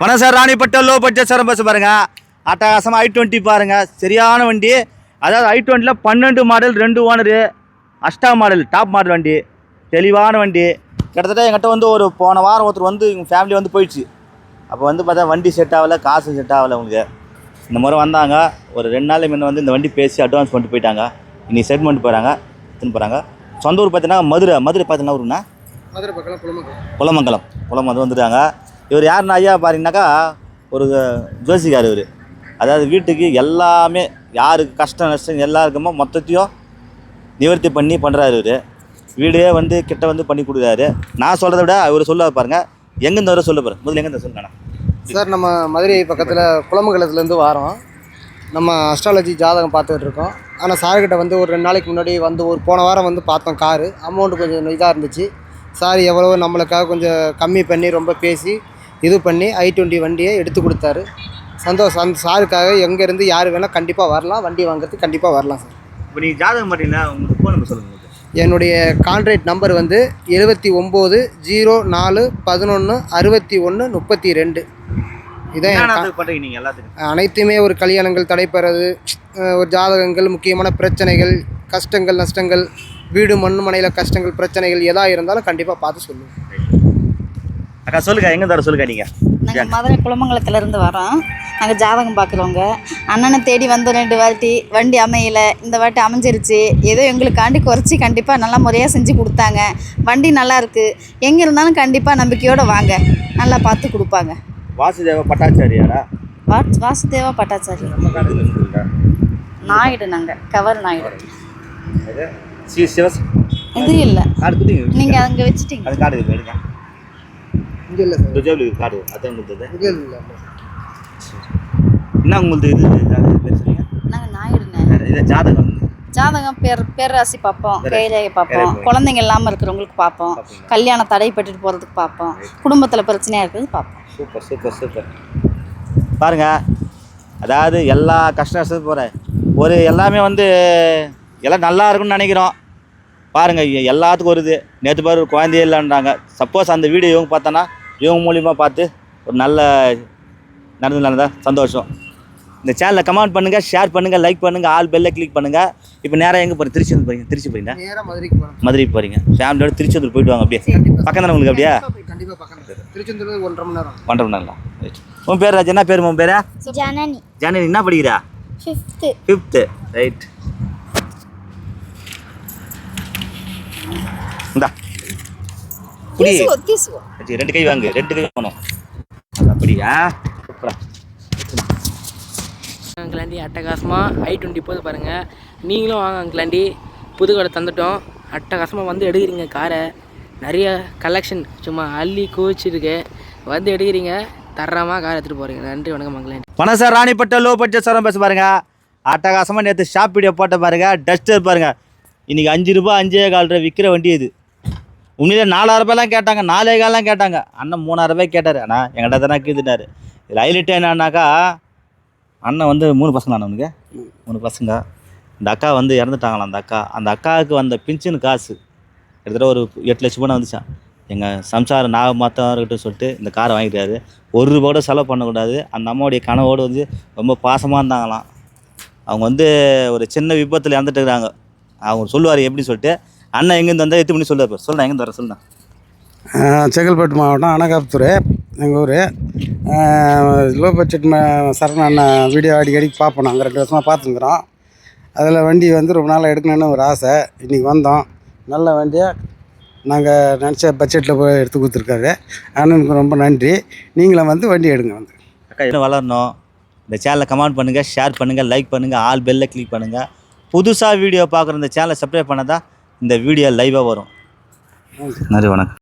வணக்கம் சார் ராணிப்பட்ட low budget sir bus பாருங்க. அட்டகாசமாக ஐ டுவெண்ட்டி பாருங்க. சரியான வண்டி. அதாவது ஐ டுவெண்ட்டியில் பன்னெண்டு மாடல் ரெண்டு ஓனரு அஷ்டா மாடல் டாப் மாடல் வண்டி. தெளிவான வண்டி. கிட்டத்தட்ட என்கிட்ட வந்து ஒரு போன வாரம் ஒருத்தர் வந்து எங்கள் ஃபேமிலி வந்து போயிடுச்சு. அப்போ வந்து பார்த்தா வண்டி செட் ஆகலை காசு செட் ஆகலை உங்களுக்கு இந்த முறை வந்தாங்க. ஒரு ரெண்டு நாள் முன்ன வந்து இந்த வண்டி பேசி அட்வான்ஸ் பண்ணிட்டு போயிட்டாங்க. இன்னைக்கு செட்மெண்ட் போகிறாங்க எடுத்துன்னு போகிறாங்க சொந்த ஊர் பார்த்தீங்கன்னா மதுரை. மதுரை பார்த்தீங்கன்னா ஊருண்ணா? மதுரை பக்கம் குளமங்கலம் குலமங்கலம் குலமங்கலம் வந்துட்டாங்க. இவர் யாருன்னா ஐயா பாருங்கனாக்கா ஒரு ஜோசிக்கார் இவர். அதாவது வீட்டுக்கு எல்லாமே யாருக்கு கஷ்டம் நஷ்டம் எல்லாருக்குமோ மொத்தத்தையும் நிவர்த்தி பண்ணி பண்ணுறாரு இவர். வீடே வந்து கிட்ட வந்து பண்ணி கொடுக்குறாரு. நான் சொல்கிறத விட அவர் சொல்ல பாருங்கள் எங்கேருந்து வர சொல்ல பாருங்கள் முதல்ல எங்கேருந்து சொல்லுங்கண்ணா சார் நம்ம மதுரை பக்கத்தில் குளமங்கலத்துலேருந்து வாரோம். நம்ம அஸ்ட்ராலஜி ஜாதகம் பார்த்துட்டு இருக்கோம். ஆனால் சார்கிட்ட வந்து ஒரு ரெண்டு நாளைக்கு முன்னாடி வந்து ஒரு போன வாரம் வந்து பார்த்தோம் காரு. அமௌண்ட்டு கொஞ்சம் இதாக இருந்துச்சு. சார் எவ்வளவோ நம்மளுக்காக கொஞ்சம் கம்மி பண்ணி ரொம்ப பேசி இது பண்ணி ஐ டுவெண்ட்டி வண்டியை எடுத்து கொடுத்தாரு. சந்தோஷம் அந்த சாருக்காக எங்கேருந்து யார் வேணால் கண்டிப்பாக வரலாம். வண்டி வாங்குறதுக்கு கண்டிப்பாக வரலாம் சார். இப்போ நீங்கள் ஜாதகம் பார்த்தீங்கன்னா உங்களுக்கு ஃபோன் நம்பர் சொல்லுங்கள் என்னுடைய கான்ட்ராக்ட் நம்பர் வந்து எழுபத்தி ஒம்பது ஜீரோ நாலு பதினொன்று அறுபத்தி ஒன்று முப்பத்தி ரெண்டு. இதான் அனைத்துமே ஒரு கல்யாணங்கள் தடைபெறது ஒரு ஜாதகங்கள் முக்கியமான பிரச்சனைகள் கஷ்டங்கள் நஷ்டங்கள் வீடு மண் மனையில் கஷ்டங்கள் பிரச்சனைகள் எதா இருந்தாலும் கண்டிப்பாக பார்த்து சொல்லுவேன் அக்கா சொல்லுங்க எங்கே தர சொல்லுங்க நீங்கள் நாங்கள் மதுரை குளமங்கலத்துல இருந்து வரோம். நாங்கள் ஜாதகம் பார்க்குறோங்க அண்ணனை தேடி வந்தோம் ரெண்டு வாட்டி. வண்டி அமையல. இந்த வாட்டி அமைஞ்சிருச்சு. ஏதோ எங்களுக்காண்டி குறைச்சி கண்டிப்பாக நல்லா முறையாக செஞ்சு கொடுத்தாங்க. வண்டி நல்லா இருக்கு. எங்கே இருந்தாலும் கண்டிப்பாக நம்பிக்கையோடு வாங்க. நல்லா பார்த்து கொடுப்பாங்க. வாசுதேவ பட்டாச்சாரியாரா வாசுதேவா பட்டாச்சாரி நம்ம காலத்தில் இருந்துருக்கா நாயுடு நாங்கள் கவர் நாயுடு. இது இல்லை. நீங்கள் அங்கே வச்சுட்டீங்க அது கார்டு இருக்கு எடுங்க இங்கே இல்லை சார். இந்த கார்டு அதான் கொடுத்தது இங்கே இல்லை என்ன உங்களுக்கு இது இது பேர் சொன்னீங்க நாங்கள் நாயுடுண்ணே இது ஜாதகம். ஜாதகம் பேர் பேராசி பார்ப்போம் பேர் கைரேகை பார்ப்போம். குழந்தைங்க இல்லாமல் இருக்கிறவங்களுக்கு பார்ப்போம்? கல்யாணம் தடைப்பட்டுட்டு போகிறதுக்கு பார்ப்போம். குடும்பத்தில் பிரச்சனையாக இருக்கிறது பார்ப்போம். Super super super. பாருங்க அதாவது எல்லா கஷ்ட நஷ்டத்துக்கு போகிறேன் ஒரு எல்லாமே வந்து எல்லாம் நல்லா இருக்கும்னு நினைக்கிறோம். பாருங்க எ- எல்லாத்துக்கும் வருது நேற்று பாரு ஒரு குழந்தையே இல்லைன்றாங்க. சப்போஸ் அந்த வீடியோ இவங்க பார்த்தோன்னா இவங்க மூலியமாக பார்த்து ஒரு நல்ல நடந்து நடந்தா சந்தோஷம். இந்த சேனலை கமெண்ட் பண்ணுங்கள் ஷேர் பண்ணுங்கள் லைக் பண்ணுங்கள் ஆல் பெல்லை கிளிக் பண்ணுங்கள் இப்போ நேராக எங்கே போகிறீங்க திருச்சி வந்து போகிறீங்க திருச்சி போகிறீங்க நேராக மதுரைக்கு போகிறோம் மதுரைக்கு போகிறீங்க ஃபேமிலியோட திருச்செந்தூர் போயிட்டு வாங்க அப்படியே. பக்கம் தானே உங்களுக்கு அப்படியே? கண்டிப்பாக பக்கம் திருச்செந்தூர் ஒன்றரை மணி நேரம் ஒன்றரை மணி நேரம் ரைட் உன் பேர் ராஜா என்ன பேர் உன் பேரா? ஜனனி. ஜானி என்ன படிக்கிறா? ஃபிஃப்த்து ஃபிஃப்த்து ரைட் இந்தா. புடி தீசுவோம் வச்சு ரெண்டு கை வாங்கு. ரெண்டு கை வாங்கணும். அப்படியா? சூப்பரா. அங்கிலாண்டி. அட்டகாசமாக ஐ டுவெண்ட்டி போது பாருங்கள் நீங்களும் வாங்க அங்கிலாண்டி. புது கடை தந்துட்டோம். அட்டகாசமாக வந்து எடுக்கிறீங்க காரை. நிறைய கலெக்ஷன் சும்மா அள்ளி குவிச்சிருக்கு. வந்து எடுக்கிறீங்க. தரமாக கார் எடுத்துகிட்டு போகிறீங்க நன்றி வணக்கம் அங்கிலாண்டி. வணக்கம் சார் ராணிப்பட்ட லோ பட்ஜெட் சாரம் பேச பாருங்க. அட்டகாசமாக நேற்று ஷாப் வீடியோ போட்ட பாருங்க. டஸ்டர் பாருங்க. இன்னைக்கு அஞ்சு ரூபாய் அஞ்சே கால் விற்கிற வண்டி இது. உண்மையிலே நாலாயிரம் ரூபாய்லாம் கேட்டாங்க. நாலே காலெலாம் கேட்டாங்க. அண்ணன் மூணாயிரம் ரூபாய் கேட்டார். அண்ணா என்கிட்ட தானே கீழ்த்துட்டாரு இதில் ஹைலைட் என்னன்னாக்கா அண்ணன் வந்து மூணு பசங்க அண்ணன் மூணு பசங்க. இந்த அக்கா வந்து இறந்துட்டாங்களாம் அந்த அக்கா. அந்த அக்காவுக்கு வந்த பின்ஷன் காசு கிட்டத்தட்ட ஒரு எட்டு லட்சம் ரூபா வந்துச்சான் எங்கள் சம்சாரம் நாக மாத்தம் இருக்கட்டும் சொல்லிட்டு இந்த காரை வாங்கிட்டாரு. ஒரு ரூபா கூட செலவு பண்ணக்கூடாது. அந்த அம்மாவுடைய கனவோடு வந்து ரொம்ப பாசமாக இருந்தாங்களாம். அவங்க வந்து ஒரு சின்ன விபத்தில் இறந்துட்டு இருக்கிறாங்க. அவங்க சொல்லுவார் எப்படின்னு சொல்லிட்டு அண்ணன் எங்கேருந்து வந்தால் எட்டு மணி சொல்லுவார் சொல்லுண்ணா எங்கேருந்து வர சொல்லுண்ணா செங்கல்பட்டு மாவட்டம் அனகாபுத்தூர் எங்கள் ஊர். லோ பட்ஜெட் சரண அண்ணன் வீடியோ அடிக்கடி பார்ப்போம் நாங்கள் ரெண்டு வருஷமாக பார்த்துருக்குறோம் அதில் வண்டி வந்து ரொம்ப நாளாக எடுக்கணும்னு ஒரு ஆசை. இன்றைக்கி வந்தோம். நல்ல வண்டியை நாங்கள் நினச்ச பட்ஜெட்டில் போய் எடுத்து கொடுத்துருக்காரு. அண்ணனுக்கு ரொம்ப நன்றி. நீங்களும் வந்து வண்டி எடுங்க வந்து. அக்கா இன்னும் வளரணும்? இந்த சேனலை கமெண்ட் பண்ணுங்கள் ஷேர் பண்ணுங்கள் லைக் பண்ணுங்கள் ஆல் பெல்லை கிளிக் பண்ணுங்கள் புதுசாக வீடியோ பார்க்குற இந்த சேனலை சப்ஸ்கிரைப் பண்ணால் தான் இந்த வீடியோ லைவாக வரும். நன்றி வணக்கம்.